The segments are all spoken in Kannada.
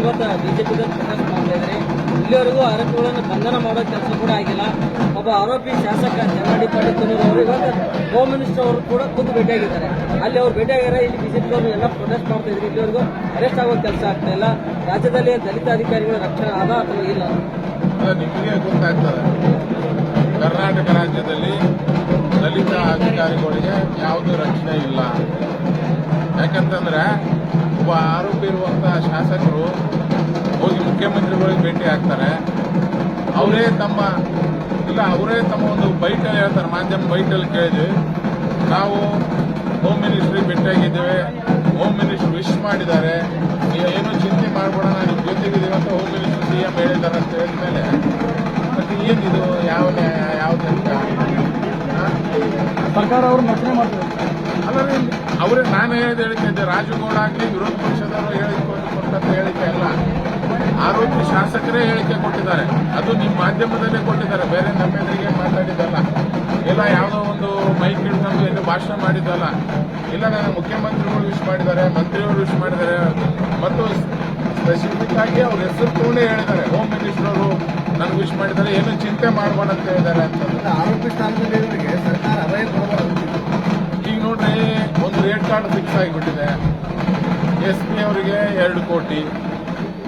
ಇವತ್ತು ಬಿಜೆಪಿ ಪ್ರೊಟೆಸ್ಟ್ ಮಾಡ್ತಾ ಇದ್ದಾರೆ. ಇಲ್ಲಿವರೆಗೂ ಆರೋಪಿಗಳನ್ನು ಬಂಧನ ಮಾಡೋ ಕೆಲಸ ಕೂಡ ಆಗಿಲ್ಲ. ಒಬ್ಬ ಆರೋಪಿ ಶಾಸಕ ಜನಾಡಿ ಪಾಟೀಲ್ ಅವರು ಇವತ್ತು ಹೋಮ್ ಮಿನಿಸ್ಟರ್ ಅವರು ಕೂಡ ಖುದ್ದು ಭೇಟಿಯಾಗಿದ್ದಾರೆ. ಅಲ್ಲಿ ಅವ್ರು ಭೇಟಿಯಾಗಿದ್ದಾರೆ ಇಲ್ಲಿ ಬಿಜೆಪಿಯವರು ಎಲ್ಲ ಪ್ರೊಟೆಸ್ಟ್ ಮಾಡ್ತಾ ಇದ್ರು. ಇಲ್ಲಿವರೆಗೂ ಅರೆಸ್ಟ್ ಆಗೋ ಕೆಲಸ ಆಗ್ತಾ ಇಲ್ಲ. ರಾಜ್ಯದಲ್ಲಿ ದಲಿತ ಅಧಿಕಾರಿಗಳ ರಕ್ಷಣೆ ಆದ ಅಥವಾ ಇಲ್ಲ? ನಿಮಗೆ ಗೊತ್ತಾಗ್ತದೆ. ಕರ್ನಾಟಕ ರಾಜ್ಯದಲ್ಲಿ ದಲಿತ ಅಧಿಕಾರಿಗಳಿಗೆ ಯಾವುದೇ ರಕ್ಷಣೆ ಇಲ್ಲ. ಯಾಕಂತಂದ್ರೆ ಒಬ್ಬ ಆರೋಪಿ ಇರುವಂತಹ ಶಾಸಕರು ಹೋಗಿ ಮುಖ್ಯಮಂತ್ರಿಗಳಿಗೆ ಭೇಟಿ ಆಗ್ತಾರೆ. ಅವರೇ ತಮ್ಮ, ಇಲ್ಲ, ಅವರೇ ತಮ್ಮ ಒಂದು ಬೈಟಲ್ಲಿ ಹೇಳ್ತಾರೆ, ಮಾಧ್ಯಮ ಬೈಟಲ್ಲಿ ಕೇಳಿದ್ವಿ. ನಾವು ಹೋಮ್ ಮಿನಿಸ್ಟ್ರಿ ಭೇಟಿಯಾಗಿದ್ದೇವೆ. ಹೋಮ್ ಮಿನಿಸ್ಟ್ರಿ ವಿಶ್ ಮಾಡಿದ್ದಾರೆ. ಏನು ಚಿಂತೆ ಮಾಡಬೇಡ ನಿಮ್ಮ ಜೊತೆಗಿದ್ದೀವಿ ಅಂತ ಹೋಮ್ ಮಿನಿಸ್ಟರ್ ಸಿ ಎಂ ಹೇಳಿದ್ದಾರೆ ಅಂತ ಹೇಳಿದ್ಮೇಲೆ, ಮತ್ತೆ ಏನಿದು, ಯಾವ ಯಾವ? ಸರ್ಕಾರ ಅವರು ನಟನೆ ಮಾಡ್ತಾರೆ. ಅಲ್ಲರಿ ಅವರೇ ನಾನು ಹೇಳಿದ ಹೇಳಿಕೆ ಇದೆ. ರಾಜಗೌಡ ಆಗಲಿ, ವಿರೋಧ ಪಕ್ಷದವರು ಹೇಳಿಕೊಂಡು ಕೊಟ್ಟಂತ ಹೇಳಿಕೆ ಅಲ್ಲ. ಆರೋಪಿ ಶಾಸಕರೇ ಹೇಳಿಕೆ ಕೊಟ್ಟಿದ್ದಾರೆ. ಅದು ನಿಮ್ಮ ಮಾಧ್ಯಮದಲ್ಲೇ ಕೊಟ್ಟಿದ್ದಾರೆ. ಬೇರೆ ನಮ್ಮೆದುರಿಗೆ ಮಾತಾಡಿದ್ದಲ್ಲ. ಇಲ್ಲ ಯಾವುದೋ ಒಂದು ಮೈಕ್ ಹಿಡ್ಕೊಂಡು ಏನು ಭಾಷಣ ಮಾಡಿದ್ದಲ್ಲ. ಇಲ್ಲ, ನಾನು ಮುಖ್ಯಮಂತ್ರಿಗಳು ವಿಶ್ ಮಾಡಿದ್ದಾರೆ, ಮಂತ್ರಿಗಳು ವಿಶ್ ಮಾಡಿದ್ದಾರೆ. ಮತ್ತು ಸ್ಪೆಸಿಫಿಕ್ ಆಗಿ ಅವ್ರ ಹೆಸರು ತಗೊಂಡೇ ಹೇಳಿದ್ದಾರೆ. ಹೋಮ್ ಮಿನಿಸ್ಟರ್ ಅವರು ನನಗೆ ವಿಶ್ ಮಾಡಿದ್ದಾರೆ. ಏನು ಚಿಂತೆ ಮಾಡಬೇಡ ಅಂತ ಹೇಳಿದ್ದಾರೆ ಅಂತ. ಆರೋಪಿ ಸರ್ಕಾರ ಅಭಯ ಈಗ ನೋಡ್ರಿ ಒಂದು ರೇಟ್ ಕಾರ್ಡ್ ಫಿಕ್ಸ್ ಆಗಿಬಿಟ್ಟಿದೆ. ಎಸ್ ಪಿ ಅವರಿಗೆ ಎರಡು ಕೋಟಿ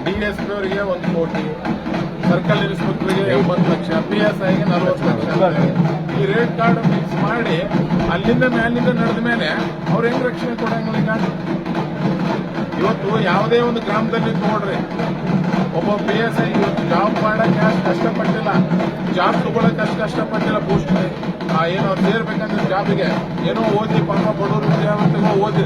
ಡಿ ಎಸ್ ಪಿ ಅವರಿಗೆ ಒಂದು ಕೋಟಿ ಸರ್ಕಲ್ ಇನ್ಸ್ಪೆಕ್ಟರ್ಗೆ ಎಂಬತ್ತು ಲಕ್ಷ ಪಿ ಎಸ್ ಐಗೆ ನಲವತ್ತು ಲಕ್ಷ ಈ ರೇಟ್ ಕಾರ್ಡ್ ಫಿಕ್ಸ್ ಮಾಡಿ ಅಲ್ಲಿಂದ ಮೇಲಿಂದ ನಡೆದ ಮೇಲೆ ಅವ್ರು ಹೆಂಗ್ ರಕ್ಷಣೆ ಕೊಡಂಗಿಲ್ಲ ಇವತ್ತು ಯಾವುದೇ ಒಂದು ಗ್ರಾಮದಲ್ಲಿ ನೋಡ್ರಿ, ಒಬ್ಬ ಪಿ ಎಸ್ ಐ ಇವತ್ತು ಜಾಬ್ ಮಾಡಕ್ಕೆ ಅಷ್ಟು ಕಷ್ಟಪಟ್ಟಿಲ್ಲ ಜಾಬ್ ತಗೊಳಕ್ಕೆ ಅಷ್ಟು ಕಷ್ಟಪಟ್ಟಿಲ್ಲ ಪೋಸ್ಟ್ ಏನೋ ಸೇರ್ಬೇಕಂದ್ರೆ ಜಾಬಿಗೆ ಏನೋ ಓದಿ ಪಾಪ ಬಡವರು ವಿದ್ಯಾವಂತಗಳು ಓದಿ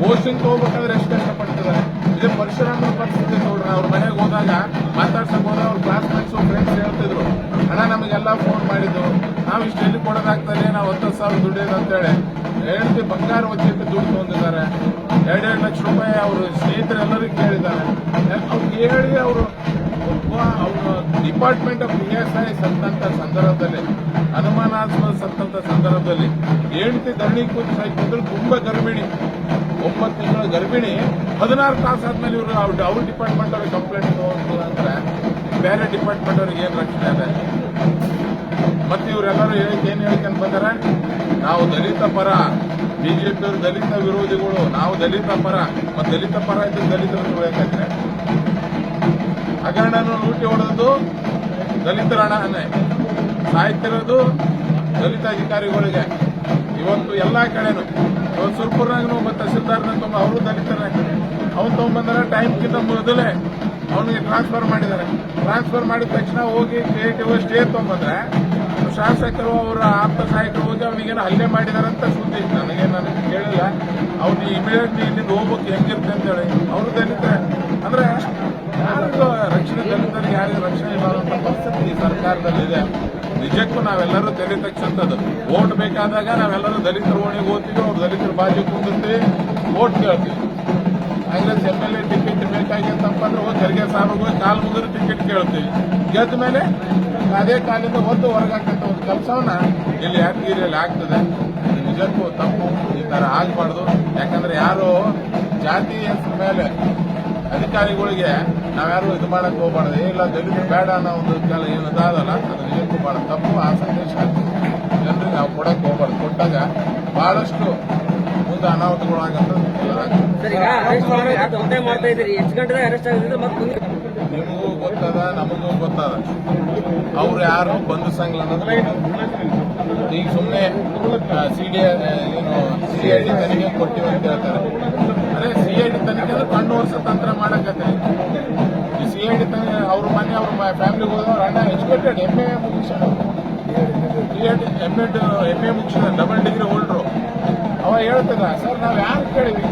ಪೋಸ್ಟಿಂಗ್ ತಗೋಬೇಕಾದ್ರೆ ಎಷ್ಟು ಕಷ್ಟಪಡ್ತಿದ್ದಾರೆ. ಇದೇ ಪರಿಸರಾಮ ಪರಿಸ್ಥಿತಿ ನೋಡ್ರಿ, ಅವ್ರ ಮನೆಗೆ ಹೋದಾಗ ಮಾತಾಡ್ಸಕ್ ಹೋದಾಗ ಅವ್ರ ಕ್ಲಾಸ್ಮೇಟ್ಸ್ ಫ್ರೆಂಡ್ಸ್ ಹೇಳ್ತಿದ್ರು, ಅಣ್ಣ, ನಮಗೆಲ್ಲ ಫೋನ್ ಮಾಡಿದ್ದು ನಾವು ಇಷ್ಟು ಎಲ್ಲಿ ಕೊಡೋದಾಗ್ತದೆ, ನಾವು ಹತ್ತು ಸಾವಿರ ದುಡಿಯೋದು ಅಂತೇಳಿ. ಹೇಳ್ತಿ ಬಂಗಾರ ವಜ್ಜಿಟ್ಟು ದುಡ್ಡು ತೊಗೊಂಡಿದ್ದಾರೆ ಎರಡೆರಡು ಲಕ್ಷ ರೂಪಾಯಿ ಅವರು ಸ್ನೇಹಿತರೆಲ್ಲರಿಗೂ ಕೇಳಿದ್ದಾರೆ. ಅವ್ರು ಹೇಳಿ ಅವರು ಒಬ್ಬ ಅವರು department of P S I ಸತ್ತಂತ ಸಂದರ್ಭದಲ್ಲಿ, ಅನುಮಾನಾಸ್ಪದ ಸತ್ತಂತ ಸಂದರ್ಭದಲ್ಲಿ ಹೆಂಡತಿ ಧರಣಿ ಕೂತು ಸಾಯ್ತಿದ್ರು, ತುಂಬಾ ಗರ್ಭಿಣಿ, ಒಂಬತ್ತು ತಿಂಗಳ ಗರ್ಭಿಣಿ, ಹದಿನಾರು ತಾಸು ಆದ್ಮೇಲೆ ಇವರು ಅವ್ರ ಅವ್ರ ಡಿಪಾರ್ಟ್ಮೆಂಟ್ ಅವ್ರಿಗೆ ಕಂಪ್ಲೇಂಟ್ ತಗೊಂಡಿಲ್ಲ ಅಂದ್ರೆ ಬೇರೆ ಡಿಪಾರ್ಟ್ಮೆಂಟ್ ಅವ್ರಿಗೆ ಏನು ರಕ್ಷಣೆ ಇದೆ? ಮತ್ತೆ ಇವರೆಲ್ಲರೂ ಹೇಳಿಕೆ ಏನು ಹೇಳ್ಕೊಂಡು ಬಂದಾರೆ ನಾವು ದಲಿತ ಪರ ಬಿಜೆಪಿಯವರು ದಲಿತ ವಿರೋಧಿಗಳು, ನಾವು ದಲಿತ ಪರ, ಮತ್ತು ದಲಿತ ಪರ ಇದ್ದು ದಲಿತರನ್ನು ತುಳಿಯಕತ್ರೆ ಹಗರಣನು ಲೂಟಿ ಹೊಡೆದು ದಲಿತರ ಹಣನೇ ಸಾಯ್ತಿರೋದು ದಲಿತ ಅಧಿಕಾರಿಗಳಿಗೆ. ಇವತ್ತು ಎಲ್ಲ ಕಡೆನು, ಇವತ್ತು ಸುರ್ಪುರ್ನಾಗನು ಮತ್ತು ತಹಸೀಲ್ದಾರ್ನ ತುಂಬ, ಅವರು ದಲಿತರೇ. ಅವ್ನು ತೊಗೊಂಡ್ಬಂದ್ರೆ ಟೈಮ್ಗಿಂತ ಮೊದಲೇ. ಅವನಿಗೆ ಟ್ರಾನ್ಸ್ಫರ್ ಮಾಡಿದ್ದಾರೆ. ಟ್ರಾನ್ಸ್ಫರ್ ಮಾಡಿದ ತಕ್ಷಣ ಹೋಗಿ ಕ್ರಿಯೇಟಿವ್ ಸ್ಟೇ ತೊಗೊಂಡ್ರೆ ಶಾಸಕರು ಅವರ ಆಪ್ತ ಸಹಾಯಕರು ಹೋಗಿ ಅವನಿಗೇನು ಹಲ್ಲೆ ಮಾಡಿದಾರೆ ಅಂತ ಸುದ್ದಿ ನನಗೆ ನನಗೆ ಕೇಳಿಲ್ಲ. ಅವ್ನು ಇಮಿಡಿಯೇಟ್ಲಿ ಇಲ್ಲಿಂದ ಹೋಗ್ಬೇಕು, ಹೆಂಗಿರುತ್ತೆ ಅಂತೇಳಿ ಅವರು ದಲಿತರೆ ಅಂದ್ರೆ ಯಾರಿಗೂ ರಕ್ಷಣೆ ದಲಿತರಿಗೆ ಯಾರಿಗೂ ರಕ್ಷಣೆ ಅನ್ನೋ ಪರಿಸ್ಥಿತಿ ಈ ಸರ್ಕಾರದಲ್ಲಿದೆ. ನಿಜಕ್ಕೂ ನಾವೆಲ್ಲರೂ ದಲಿತಕ್ಕಂಥದ್ದು. ಓಟ್ ಬೇಕಾದಾಗ ನಾವೆಲ್ಲರೂ ದಲಿತರ ಓಣಿಗೆ ಹೋಗ್ತೀವಿ. ಅವ್ರು ದಲಿತರ ಬಾಜು ಕುಂದಿರ್ತೀವಿ ಓಟ್ ಕೇಳ್ತೀವಿ. Congress M L A ticket ಬೇಕಾಗಿತ್ತಪ್ಪ ಅಂದ್ರೆ ಹೋಗಿ ತೆರಿಗೆ ಹೋಗಿ ಕಾಲು ಮುಗಿದ್ರೆ ಟಿಕೆಟ್ ಕೇಳ್ತೀವಿ. ಗೆದ್ದ ಮೇಲೆ ಅದೇ ಕಾಲಿಂದ ಒಂದು ಹೊರಗಾಕಂತ ಒಂದು ಕೆಲಸವನ್ನ ಇಲ್ಲಿ ಯಾದಗಿರಿಯಲ್ಲಿ ಆಗ್ತದೆ. ನಿಜಕ್ಕೂ ತಪ್ಪು, ಈ ತರ ಆಗಬಾರ್ದು. ಯಾಕಂದ್ರೆ ಯಾರು ಜಾತಿ ಹೆಸರು ಮೇಲೆ ಅಧಿಕಾರಿಗಳಿಗೆ ನಾವ್ಯಾರು ಇದು ಮಾಡಕ್ ಹೋಗ್ಬಾರ್ದು. ಇಲ್ಲ ದಲಿತ ಬೇಡ ಅನ್ನೋ ಒಂದು ಕಾಲ ಏನು ಇದಾದಲ್ಲ, ಅದು ನಿಜಕ್ಕೂ ಬಹಳ ತಪ್ಪು. ಆ ಸಂದೇಶ ಜನರಿಗೆ ನಾವು ಕೊಡಕ್ ಹೋಗ್ಬಾರ್ದು. ಕೊಟ್ಟಾಗ ಬಹಳಷ್ಟು ಮುಂದೆ ಅನಾಹುತಗಳು ಆಗಂತ ಸರ್ ಈಗ ಅರೆಸ್ಟ್ ಮಾಡೋದು ಒಂದೇ ಮಾಡ್ತಾ ಇದ್ದೀರಿ? ಎಷ್ಟು ಗಂಟೆದಾಗ ಅರೆಸ್ಟ್ ಆಗಿದ್ರೆ ಮತ್ತೆ ಮುಂದೆ? ನಿಮಗೂ ಗೊತ್ತದ ನಮಗೂ ಗೊತ್ತದ. ಅವ್ರು ಯಾರು ಬಂದು ಅನ್ನೋದು ಈಗ ಸುಮ್ಮನೆ ಸಿ ಡಿ ಏನು ಸಿ ಐ ಡಿ ತನಿಖೆ ಕೊಟ್ಟಿವಿ ಅಂತ ಹೇಳ್ತಾರೆ. ಅದೇ ಸಿ ಐ ಡಿ ತನಿಖೆ ಅಂದ್ರೆ ಕಣ್ಣು ವರ್ಷ ತಂತ್ರ ಮಾಡಕತ್ತೆ ಈ ಸಿ ಐ ಡಿ ತನಿಖೆ ಅವ್ರ ಮನೆ ಅವ್ರ ಫ್ಯಾಮಿಲಿಗೆ ಹೋದವ್ರು ಅಣ್ಣ ಎಜುಕೇಟೆಡ್ ಎಂ ಎ ಮುಗಿಸ್ಯಾರ. ಬಿ ಎಡ್ ಎಂ ಎಡ್ ಎ ಮುಗಿಸ್ ಡಬಲ್ ಡಿಗ್ರಿ ಹೋಲ್ಡ್ರು ಅವ ಹೇಳ್ತದ ಸರ್ ನಾವು ಯಾರು ಕೇಳಿವಿ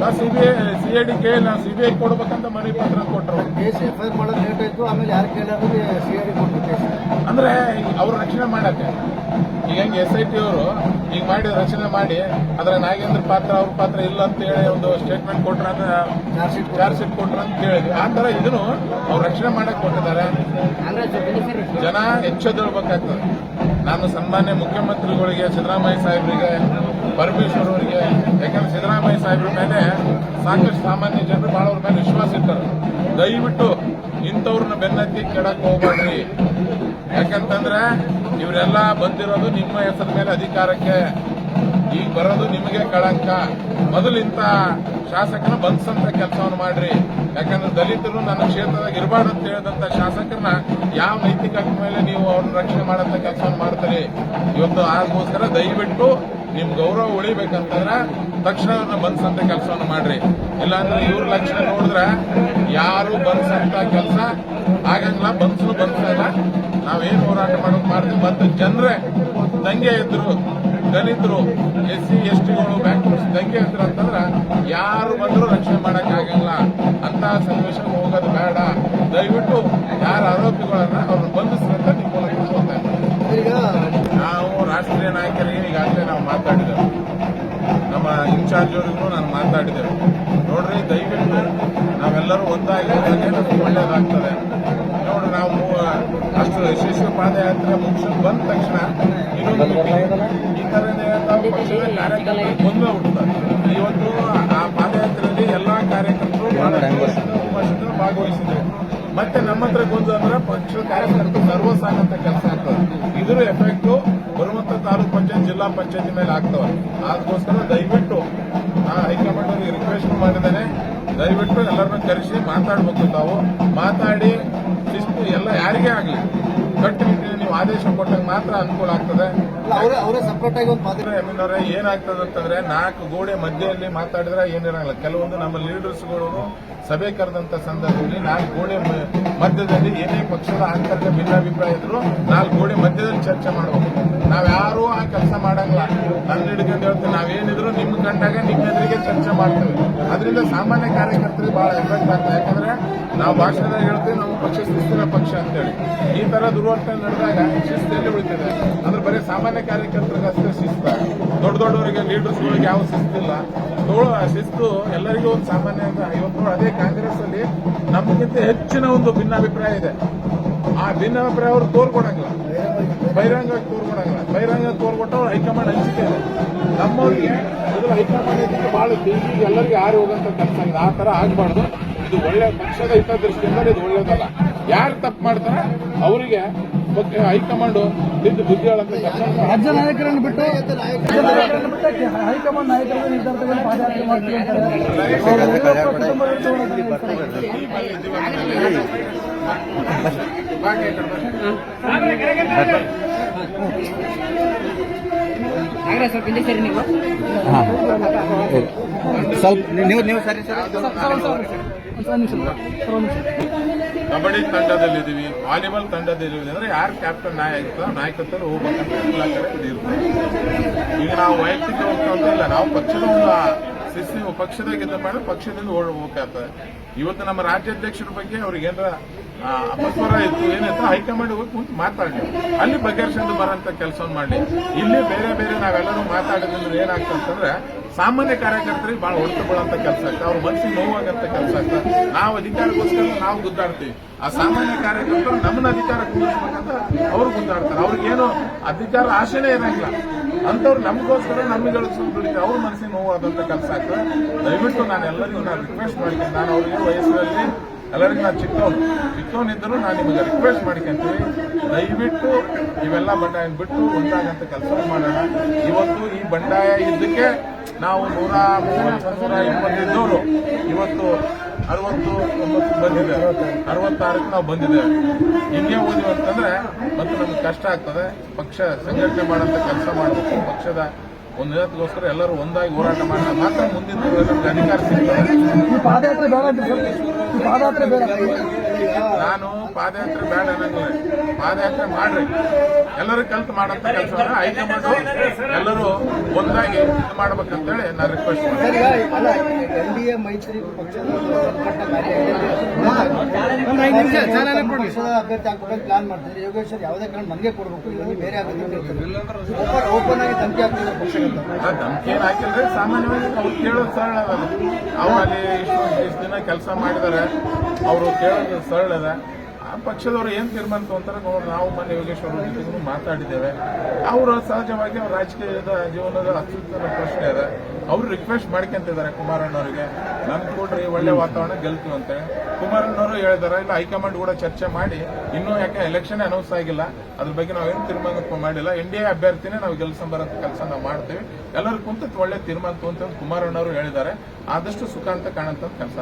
ನಾವು C B I C I D ಕೇಳಿ ನಾವು ಸಿ ಬಿ ಐ ಕೊಡ್ಬೇಕಂತ ಮನವಿ ಪತ್ರ ಕೊಟ್ಟರು ಕೇಸ್ ಎಫ್ ಐ ಆರ್ ಮಾಡೋದು ಲೇಟ್ ಆಯ್ತು ಆಮೇಲೆ ಯಾರು ಕೇಳಿದ್ರೆ ಸಿ ಐ ಡಿ ಕೊಟ್ಟರು ಕೇಸ್. ಅಂದ್ರೆ ಅವ್ರ ರಕ್ಷಣೆ ಮಾಡಕ್ಕೆ ಈಗ ಹೆಂಗೆ ಎಸ್ ಐ ಟಿ ಅವರು ಈಗ ಮಾಡಿ ರಚನೆ ಮಾಡಿ ಅದ್ರ ನಾಗೇಂದ್ರ ಪಾತ್ರ ಅವ್ರ ಪಾತ್ರ ಇಲ್ಲ ಅಂತ ಹೇಳಿ ಒಂದು ಸ್ಟೇಟ್ಮೆಂಟ್ ಕೊಟ್ರ ಚಾರ್ಜ್ ಶೀಟ್ ಕೊಟ್ರ ಅಂತ ಕೇಳಿದ್ವಿ. ಆ ತರ ಇದನ್ನು ಅವ್ರು ರಕ್ಷಣೆ ಮಾಡಕ್ ಕೊಟ್ಟಿದ್ದಾರೆ. ಜನ ಎಚ್ಚೆದೊಳ್ಬೇಕಾಗ್ತದೆ ನಾನು ಸನ್ಮಾನ್ಯ ಮುಖ್ಯಮಂತ್ರಿಗಳಿಗೆ ಸಿದ್ದರಾಮಯ್ಯ ಸಾಹೇಬರಿಗೆ ಪರಮೇಶ್ವರ್ ಅವರಿಗೆ ಯಾಕಂದ್ರೆ ಸಿದ್ದರಾಮಯ್ಯ ಸಾಹೇಬ್ರ ಮೇಲೆ ಸಾಕಷ್ಟು ಸಾಮಾನ್ಯ ಜನರು ಭಾಳ ಅವ್ರ ಮೇಲೆ ವಿಶ್ವಾಸ ಇರ್ತಾರೆ ದಯವಿಟ್ಟು ಇಂಥವ್ರನ್ನ ಬೆನ್ನತ್ತಿ ಕೆಡಕ್ ಹೋಗ್ಬೇಡ್ರಿ. ಯಾಕಂತಂದ್ರೆ ಇವರೆಲ್ಲ ಬಂದಿರೋದು ನಿಮ್ಮ ಹೆಸರ ಮೇಲೆ ಅಧಿಕಾರಕ್ಕೆ, ಈಗ ಬರೋದು ನಿಮಗೆ ಕಳಂಕ. ಮೊದಲು ಇಂಥ ಶಾಸಕನ ಬಂಧಿಸಂತ ಕೆಲಸವನ್ನು ಮಾಡ್ರಿ. ಯಾಕಂದ್ರೆ ದಲಿತರು ನನ್ನ ಕ್ಷೇತ್ರದಾಗ ಇರಬಾರ್ದು ಅಂತ ಹೇಳಿದಂತ ಶಾಸಕರನ್ನ ಯಾವ ನೈತಿಕ ಮೇಲೆ ನೀವು ಅವ್ರನ್ನ ರಕ್ಷಣೆ ಮಾಡಂತ ಕೆಲಸವನ್ನು ಮಾಡ್ತೀರಿ? ಇವತ್ತು ಅದಕ್ಕೋಸ್ಕರ ದಯವಿಟ್ಟು ನಿಮ್ ಗೌರವ ಉಳಿಬೇಕಂತಂದ್ರೆ ತಕ್ಷಣ ಬಂಧಿಸಂತ ಕೆಲಸವನ್ನು ಮಾಡ್ರಿ. ಇಲ್ಲಾಂದ್ರೆ ಇವ್ರ ಲಕ್ಷಣ ನೋಡಿದ್ರೆ ಯಾರು ಬಂದ್ಸಂತ ಕೆಲಸ ಆಗಂಗಿಲ್ಲ ಬನ್ಸು ಬಂಧಿಸಲ್ಲ ನಾವೇನು ಹೋರಾಟ ಮಾಡೋದು ಮಾಡ್ತೀವಿ ಮತ್ತು ಜನರೇ ದಂಗೆ ಇದ್ರು ದಲಿತರು ಎಸ್ ಸಿ ಎಸ್ ಟಿಗಳು ಬ್ಯಾಕ್ವರ್ಡ್ಸ್ ದಂಗೆ ಇದ್ರು ಅಂತಂದ್ರೆ ಯಾರು ಬಂದರೂ ರಕ್ಷಣೆ ಮಾಡಕ್ಕಾಗಂಗಿಲ್ಲ ಅಂತ ಸನ್ನಿವೇಶಕ್ಕೆ ಹೋಗೋದು ಬೇಡ. ದಯವಿಟ್ಟು ಯಾರು ಆರೋಪಿಗಳನ್ನ ಇನ್ಚಾರ್ಜ್ ಅವರಿಗೂ ನಾನು ಮಾತಾಡಿದೆ ನೋಡ್ರಿ ದಯವಿಟ್ಟು ನಾವೆಲ್ಲರೂ ಒಂದಾಗಿ ನಮ್ಗೆ ಒಳ್ಳೇದಾಗ್ತದೆ. ನೋಡ್ರಿ ನಾವು ಅಷ್ಟು ಯಶಸ್ವಿ ಪಾದಯಾತ್ರೆ ಮುಗಿಸ್ ಬಂದ ತಕ್ಷಣ ಇನ್ನೊಂದು. ಈ ಥರನೇ ನಾವು ಪಕ್ಷದ ಹುಟ್ಟುತ್ತಾರೆ ಇವತ್ತು ಆ ಪಾದಯಾತ್ರೆಯಲ್ಲಿ ಎಲ್ಲಾ ಕಾರ್ಯಕರ್ತರು ಉಪಸ್ಥಿತರು ಭಾಗವಹಿಸಿದ್ರು. ಮತ್ತೆ ನಮ್ಮ ಹತ್ರ ಗೊಂದು ಅಂದ್ರೆ ಪಕ್ಷದ ಕಾರ್ಯಕರ್ತರು ಸರ್ವಸ್ ಆಗಂತ ಕೆಲಸ ಆಗ್ತದೆ. ಇದ್ರ ಎಫೆಕ್ಟ್ ಬರುವಂತ ತಾಲೂಕ್ ಪಂಚಾಯತ್ ಜಿಲ್ಲಾ ಪಂಚಾಯತ್ ಮೇಲೆ ಆಗ್ತವೆ. ಅದಕ್ಕೋಸ್ಕರ ದಯವಿಟ್ಟು ನಾ ಹೈಕಮಾಂಡ್ ಅವರಿಗೆ ರಿಕ್ವೆಸ್ಟ್ ಮಾಡಿದ್ದೇನೆ ದಯವಿಟ್ಟು ಎಲ್ಲರನ್ನು ಕರೆಸಿ ಮಾತಾಡಬೇಕು ತಾವು. ಮಾತಾಡಿ ಶಿಸ್ತು ಎಲ್ಲ ಯಾರಿಗೇ ಆಗಲಿ. ಕಟ್ಟುನಿಟ್ಟಿನ ನೀವು ಆದೇಶ ಕೊಟ್ಟಾಗ ಮಾತ್ರ ಅನುಕೂಲ ಆಗ್ತದೆ. ಅವರೇ ಅವರೇ ಸಪ್ರೇಟ್ ಆಗಿ ಒಂದು ಅವರೇ ಏನಾಗ್ತದೆ ಅಂತಂದ್ರೆ ನಾಲ್ಕು ಗೋಡೆ ಮಧ್ಯೆಯಲ್ಲಿ ಮಾತಾಡಿದ್ರೆ ಏನಿರಲ್ಲ. ಕೆಲವೊಂದು ನಮ್ಮ ಲೀಡರ್ಸ್ಗಳು ಸಭೆ ಕರೆದಂತ ಸಂದರ್ಭದಲ್ಲಿ ನಾಲ್ಕು ಗೋಡೆ ಮಧ್ಯದಲ್ಲಿ ಏನೇ ಪಕ್ಷದ ಆಂತರಿಕ ಭಿನ್ನಾಭಿಪ್ರಾಯ ಇದ್ರು ನಾಲ್ಕು ಗೋಡೆ ಮಧ್ಯದಲ್ಲಿ ಚರ್ಚೆ ಮಾಡಬೇಕು. ನಾವ್ಯಾರೂ ಆ ಕೆಲಸ ಮಾಡಂಗಿಲ್ಲ. ನನ್ನ ಹಿಡ್ಕೊಂಡು ಹೇಳ್ತೀವಿ, ನಾವೇನಿದ್ರು ನಿಮ್ ಕಂಡಾಗ ನಿಮ್ಮ ಎದುರಿಗೆ ಚರ್ಚೆ ಮಾಡ್ತೇವೆ. ಅದರಿಂದ ಸಾಮಾನ್ಯ ಕಾರ್ಯಕರ್ತರಿಗೆ ಬಹಳ ಎಫೆಕ್ಟ್ ಆಗ್ತದೆ. ಯಾಕಂದ್ರೆ ನಾವು ಭಾಷಣದಾಗ ಹೇಳ್ತೀವಿ ನಾವು ಪಕ್ಷ ಶಿಸ್ತಿನ ಪಕ್ಷ ಅಂತೇಳಿ. ಈ ತರ ದುರ್ವರ್ತನೆ ನಡೆದಾಗ ಶಿಸ್ತಿಯಲ್ಲಿ ಉಳಿತದೆ. ಅಂದ್ರೆ ಬರೀ ಸಾಮಾನ್ಯ ಕಾರ್ಯಕರ್ತರಿಗೆ ಅಷ್ಟೇ ಶಿಸ್ತ. ದೊಡ್ಡ ದೊಡ್ಡವರಿಗೆ ಲೀಡರ್ಸ್ಗಳಿಗೆ ಯಾವ ಶಿಸ್ತಿಲ್ಲ. ತೋಳ ಶಿಸ್ತು ಎಲ್ಲರಿಗೂ ಒಂದು ಸಾಮಾನ್ಯ ಇವತ್ತು ಅದೇ ಕಾಂಗ್ರೆಸ್ ಅಲ್ಲಿ ನಮಗಿಂತ ಹೆಚ್ಚಿನ ಒಂದು ಭಿನ್ನಾಭಿಪ್ರಾಯ ಇದೆ. ಆ ಭಿನ್ನಾಭಿಪ್ರಾಯ ಅವರು ತೋರ್ಕೊಡಂಗಿಲ್ಲ. ಬಹಿರಂಗವಾಗಿ ತೋರ್ಕೊಡಂಗಿಲ್ಲ. ಬಹಿರಂಗ ತೋರ್ಕೊಟ್ಟವ್ರು ಹೈಕಮಾಂಡ್ ಹಂಚಿಕೆ ಇದೆ. ನಮ್ಮವ್ರಿಗೆ ಮೊದಲು ಹೈಕಮಾಂಡ್ ಬಹಳ ಬೇಗ ಎಲ್ಲರಿಗೂ ಯಾರು ಹೋಗಂತ ಕೆಲಸ ಆಗಿದೆ. ಆ ತರ ಆಗಬಾರ್ದು. ಇದು ಒಳ್ಳೆ ಪಕ್ಷದ ಹಿತದೃಷ್ಟಿಯಿಂದ ಇದು ಒಳ್ಳೇದಲ್ಲ. ಯಾರು ತಪ್ಪು ಮಾಡ್ತಾರ ಅವರಿಗೆ ಹೈಕಮಾಂಡ್ ನಿಂತು ಬುದ್ಧಿ ಹೇಳಂತ ರಾಜ್ಯ ನಾಯಕರನ್ನು ಬಿಟ್ಟು ಹೈಕಮಾಂಡ್ ನಾಯಕರ ನಿರ್ಧಾರ ತಗೊಂಡು ಪಾದಯಾತ್ರೆ ಮಾಡ್ತೀವಿ ಸ್ವಲ್ಪ ನೀವು ನೀವು ಸರಿ ಸರ್. ಒಂದು ನಿಮಿಷ ಸರ್, ಒಂದು ನಿಮಿಷ. ಕಬಡ್ಡಿ ತಂಡದಲ್ಲಿದ್ದೀವಿ, ವಾಲಿಬಾಲ್ ತಂಡದಲ್ಲಿ ಅಂದ್ರೆ ಯಾರು ಕ್ಯಾಪ್ಟನ್ ನಾಯಕ ನಾಯಕತ್ವ ಹೋಗ್ಬೇಕಂತ. ಈಗ ನಾವು ವೈಯಕ್ತಿಕ ಹೋಗ್ತಾ ಇಲ್ಲ, ನಾವು ಪಕ್ಷದ ಒಂದು ಶಿಸ್ತಿ ಪಕ್ಷದಾಗ ಮೇಲೆ ಪಕ್ಷದಿಂದ ಹೋಗ್ಬೇಕಾಗ್ತದೆ ಇವತ್ತು ನಮ್ಮ ರಾಜ್ಯಾಧ್ಯಕ್ಷರ ಬಗ್ಗೆ ಅವ್ರಿಗೆ ಏನಾರ ಅಪಸ್ವರ ಇತ್ತು. ಏನಿತ್ತು ಹೈಕಮಾಂಡ್ ಹೋಗಿ ಕುಂತು ಮಾತಾಡಲಿ. ಅಲ್ಲಿ ಬಗೆಹರಿಸಿಕೊಂಡು ಬರೋಂಥ ಕೆಲಸವನ್ನು ಮಾಡಲಿ. ಇಲ್ಲಿ ಬೇರೆ ಬೇರೆ ನಾವೆಲ್ಲರೂ ಮಾತಾಡೋದಂದ್ರೆ ಏನಾಗ್ತದೆ ಅಂತಂದ್ರೆ ಸಾಮಾನ್ಯ ಕಾರ್ಯಕರ್ತರಿಗೆ ಬಹಳ ಹೊಡೆತ ಕೆಲಸ ಆಗ್ತದೆ. ಅವ್ರ ಮನಸ್ಸಿಗೆ ನೋವಾಗಂತ ಕೆಲಸ ಆಗ್ತದೆ. ನಾವು ಅಧಿಕಾರಕ್ಕೋಸ್ಕರ ನಾವು ಗುದ್ದಾಡ್ತೀವಿ. ಆ ಸಾಮಾನ್ಯ ಕಾರ್ಯಕರ್ತರು ನಮ್ಮನ್ನ ಅಧಿಕಾರ ಕೂಡಿಸ್ಬೇಕಂತ ಅವ್ರು ಗುದ್ದಾಡ್ತಾರೆ. ಅವ್ರಿಗೇನು ಅಧಿಕಾರ ಆಶೆನೇ ಇರಂಗಿಲ್ಲ. ಅಂತವ್ರು ನಮಗೋಸ್ಕರ ನಮಗೆ ದುಡಿತಾರೆ ಅವ್ರ ಮನಸ್ಸಿಗೆ ನೋವಾದಂತ ಕೆಲಸ ಆಗ್ತದೆ. ದಯವಿಟ್ಟು ನಾನು ಎಲ್ಲರಿಗೂ ನಾನು ರಿಕ್ವೆಸ್ಟ್ ಮಾಡ್ತೀನಿ. ನಾನು ಅವ್ರಿಗೆ ವಯಸ್ಸಿನಲ್ಲಿ ಎಲ್ಲರಿಗೂ ನಾನು ಚಿಕ್ಕವನು ಚಿಕ್ಕವನಿದ್ದರೂ ನಾನು ನಿಮಗೆ ರಿಕ್ವೆಸ್ಟ್ ಮಾಡ್ಕೊಂತೀವಿ. ದಯವಿಟ್ಟು ಇವೆಲ್ಲ ಬಂಡಾಯ ಬಿಟ್ಟು ಒಂದಾಗಂತ ಕೆಲಸ ಮಾಡೋಣ. ಇವತ್ತು ಈ ಬಂಡಾಯ ಇದ್ದಕ್ಕೆ ನಾವು ನೂರ ಮೂವತ್ತು, ನೂರ ಇಪ್ಪತ್ತಿದ್ದವರು ಇವತ್ತು ಅರವತ್ತು, ಒಂಬತ್ತು ಬಂದಿದೆ. ಅರವತ್ತಾರಕ್ಕೆ ನಾವು ಬಂದಿದ್ದೇವೆ. ಹಿಂಗೆ ಓದಿವಂತಂದ್ರೆ ಮತ್ತೆ ನಮ್ಗೆ ಕಷ್ಟ ಆಗ್ತದೆ. ಪಕ್ಷ ಸಂಘಟನೆ ಮಾಡೋಂಥ ಕೆಲಸ ಮಾಡಬೇಕು. ಪಕ್ಷದ ಒಂದು ನಿರತ್ಗೋಸ್ಕರ ಎಲ್ಲರೂ ಒಂದಾಗಿ ಹೋರಾಟ ಮಾಡಿದ್ರೆ ಮಾತ್ರ ಮುಂದಿನ ನಮ್ಗೆ ಅಧಿಕಾರ ಸಿಗ್ತದೆ. ನಾನು ಪಾದಯಾತ್ರೆ ಬೇಡ ಅನ್ನಂಗಿಲ್ಲ ಪಾದಯಾತ್ರೆ ಮಾಡ್ರಿ. ಎಲ್ಲರೂ ಕಲ್ತು ಮಾಡಂತ ಕೆಲಸ ಹೈಕಮಾಂಡ್ ಎಲ್ಲರೂ ಒಂದಾಗಿ ಇದು ಮಾಡ್ಬೇಕಂತೇಳಿ ನಾನು ರಿಕ್ವೆಸ್ಟ್ ಮಾಡ್ತೀನಿ. ಮೈತ್ರಿ ಪಕ್ಷದ ಅಭ್ಯರ್ಥಿ ಹಾಕ್ಬೇಕು ಪ್ಲಾನ್ ಮಾಡ್ತಿದ್ರೆ ಯೋಗೇಶ್ವರ್ ಯಾವುದೇ ಕಾರಣ ನನಗೆ ಕೊಡಬೇಕು ಇಲ್ಲ ಬೇರೆ ಓಪನ್ ಆಗಿ ಧಮಕಿ ಪಕ್ಷಗಂತ ಆ ಧಮಕಿ ಏನ್ ಹಾಕಿದ್ರೆ ಸಾಮಾನ್ಯವಾಗಿ ಅವ್ರು ಕೇಳೋದು ಸರಳ ಅದ. ಅವ್ರು ಅಲ್ಲಿ ಇಷ್ಟು ಇಷ್ಟು ದಿನ ಕೆಲಸ ಮಾಡಿದ್ದಾರೆ ಅವರು ಕೇಳೋದು ಸರಳ ಅದ. ಆ ಪಕ್ಷದವರು ಏನ್ ತೀರ್ಮಾನ ತಗೊಂತಾರೆ ನೋಡ್, ನಾವು ಮೊನ್ನೆ ಯೋಗೇಶ್ವರ ಜೊತೆಗೂ ಮಾತಾಡಿದ್ದೇವೆ. ಅವರು ಸಹಜವಾಗಿ ಅವ್ರ ರಾಜಕೀಯದ ಜೀವನದ ಅತ್ಯುತ್ತಮ ಪ್ರಶ್ನೆ ಇದೆ ಅವರು ರಿಕ್ವೆಸ್ಟ್ ಮಾಡ್ಕೊಂತಿದ್ದಾರೆ ಕುಮಾರಣ್ಣವರಿಗೆ ನನ್ ಕೊಡ್ರಿ ಒಳ್ಳೆ ವಾತಾವರಣ ಗೆಲ್ತೀವಿ ಅಂತ ಕುಮಾರಣ್ಣವರು ಹೇಳಿದಾರೆ, ಇಲ್ಲ ಹೈಕಮಾಂಡ್ ಕೂಡ ಚರ್ಚೆ ಮಾಡಿ, ಇನ್ನೂ ಯಾಕೆ ಎಲೆಕ್ಷನ್ ಅನೌನ್ಸ್ ಆಗಿಲ್ಲ. ಅದ್ರ ಬಗ್ಗೆ ನಾವೇನು ತೀರ್ಮಾನ ಮಾಡಿಲ್ಲ. ಎನ್ ಡಿ ಎ ಅಭ್ಯರ್ಥಿನೇ ನಾವು ಗೆಲ್ಸಂಬರಂತ ಕೆಲಸ ನಾವು ಮಾಡ್ತೀವಿ. ಎಲ್ಲರೂ ಕುಂತ ಒಳ್ಳೆ ತೀರ್ಮಾನ ತಗೊಂತ ಕುಮಾರಣ್ಣವರು ಹೇಳಿದ್ದಾರೆ. ಆದಷ್ಟು ಸುಖ ಅಂತ ಕಾಣಂತ ಕೆಲಸ